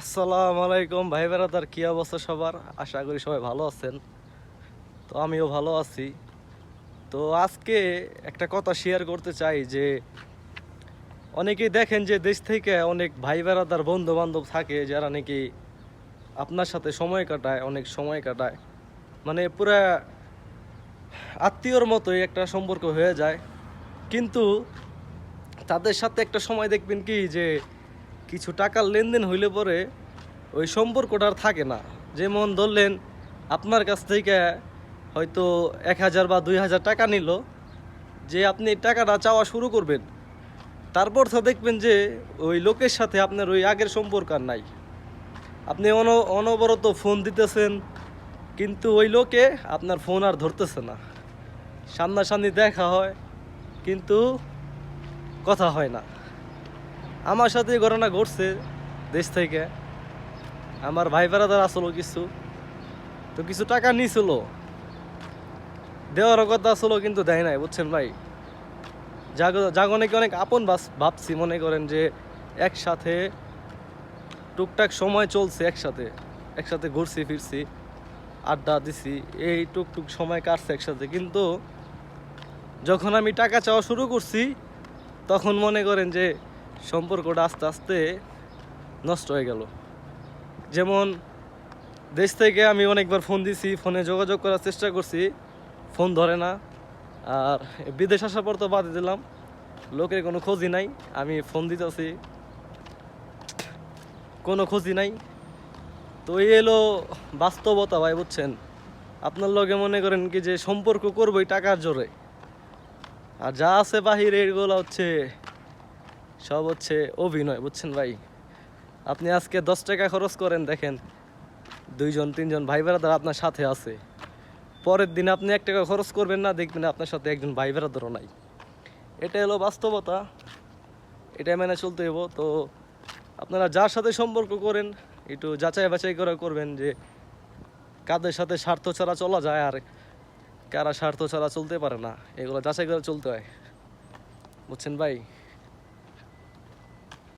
আসসালামু আলাইকুম, ভাই বেড়াদার কি অবস্থা সবার? আশা করি সবাই ভালো আছেন। তো আমিও ভালো আছি। তো আজকে একটা কথা শেয়ার করতে চাই যে, অনেকেই দেখেন যে দেশ থেকে অনেক ভাই বেড়াদার বন্ধু বান্ধব থাকে যারা নাকি আপনার সাথে সময় কাটায়, অনেক সময় কাটায়। মানে পুরা আত্মীয়র মতোই একটা সম্পর্ক হয়ে যায়। কিন্তু তাদের সাথে একটা সময় দেখবেন কি যে কিছু টাকার লেনদেন হইলে পরে ওই সম্পর্কটা আর থাকে না। যেমন ধরলেন, আপনার কাছ থেকে হয়তো এক হাজার বা দুই হাজার টাকা নিল, যে আপনি টাকাটা চাওয়া শুরু করবেন। তারপর তো দেখবেন যে ওই লোকের সাথে আপনার ওই আগের সম্পর্ক আর নাই। আপনি অন, অনবরত ফোন দিতেছেন, কিন্তু ওই লোকে আপনার ফোন আর ধরতেছে না। সামনাসামনি দেখা হয়, কিন্তু কথা হয় না। আমার সাথে এই ঘটনা ঘটছে দেশ থেকে। আমার ভাই বেড়াদার আসলো কিছু। তো কিছু টাকা নিছিল। দেওয়ার কথা আসলো কিন্তু দেয় নাই, বুঝছেন ভাই? জাগ- জাগনেকে অনেক আপন ভাবছি, মনে করেন যে একসাথে টুকটাক সময় চলছে একসাথে। একসাথে ঘুরছি, ফিরছি, আড্ডা দিছি, এই টুকটুক সময় কাটছে একসাথে। কিন্তু যখন আমি টাকা চাওয়া শুরু করছি, তখন মনে করেন যে সম্পর্কটা আস্তে আস্তে নষ্ট হয়ে গেল। যেমন দেশ থেকে আমি অনেকবার ফোন দিছি, ফোনে যোগাযোগ করার চেষ্টা করছি, ফোন ধরে না। আর বিদেশ আসার পর তো বাদে দিলাম, লোকের কোনো খোঁজই নাই, আমি ফোন দিতেছি, কোনো খোঁজই নাই। তো এই এলো বাস্তবতা ভাই, বুঝছেন? আপনার লগে মনে করেন কি যে সম্পর্ক করবোই টাকার জোরে। আর যা আছে বাহিরে, এগুলো হচ্ছে সব হচ্ছে অভিনয়, বুঝছেন ভাই? আপনি আজকে দশ টাকা খরচ করেন, দেখেন। দুইজন, তিনজন ভাই বেড়াদার আপনার সাথে আছে। পরের দিন আপনি এক টাকা খরচ করবেন না, দেখবেন আপনার সাথে একজন ভাই বেড়াদারও নাই। এটা হলো বাস্তবতা, এটা মেনে চলতে হব তো আপনারা যার সাথে সম্পর্ক করেন, একটু যাচাই বাছাই করে করবেন যে কাদের সাথে স্বার্থ ছাড়া চলা যায় আর কারা স্বার্থ ছাড়া চলতে পারে না। এগুলো যাচাই করে চলতে হয়। বুঝছেন ভাই?